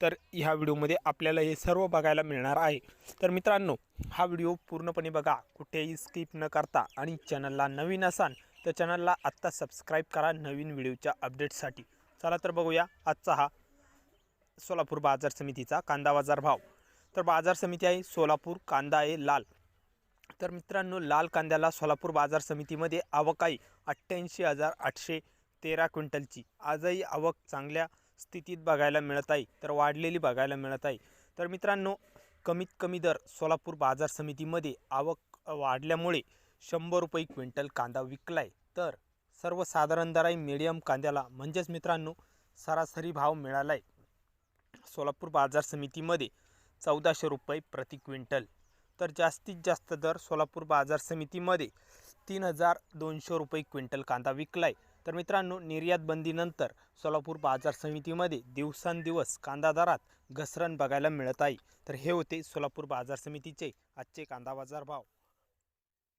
तर ह्या व्हिडिओमध्ये आपल्याला हे सर्व बघायला मिळणार आहे. तर मित्रांनो हा व्हिडिओ पूर्णपणे बघा कुठेही स्किप न करता. आणि चॅनलला नवीन असाल तर चॅनलला आत्ता सबस्क्राईब करा नवीन व्हिडिओच्या अपडेटसाठी चला तर बघूया आजचा हा सोलापूर बाजार समितीचा कांदा बाजार भाव. तर बाजार समिती आहे सोलापूर कांदा आहे लाल. तर मित्रांनो लाल कांद्याला सोलापूर बाजार समितीमध्ये आवक आहे अठ्ठ्याऐंशी हजार आठशे तेरा क्विंटलची. आजही आवक चांगल्या स्थितीत बघायला मिळत आहे तर वाढलेली बघायला मिळत आहे. तर मित्रांनो कमीत कमी दर सोलापूर बाजार समितीमध्ये आवक वाढल्यामुळे शंभर रुपये क्विंटल कांदा विकला आहे तर सर्वसाधारण दर आहे मिडियम कांद्याला म्हणजेच मित्रांनो सरासरी भाव मिळाला आहे सोलापूर बाजार समितीमध्ये चौदाशे रुपये प्रति क्विंटल. तर जास्तीत जास्त दर सोलापूर बाजार समितीमध्ये तीन हजार दोनशे रुपये क्विंटल कांदा विकला आहे तर मित्रांनो निर्यात बंदीनंतर सोलापूर बाजार समितीमध्ये दिवसांदिवस कांदा दरात घसरण बघायला मिळत आहे. तर हे होते सोलापूर बाजार समितीचे आजचे कांदा बाजार भाव.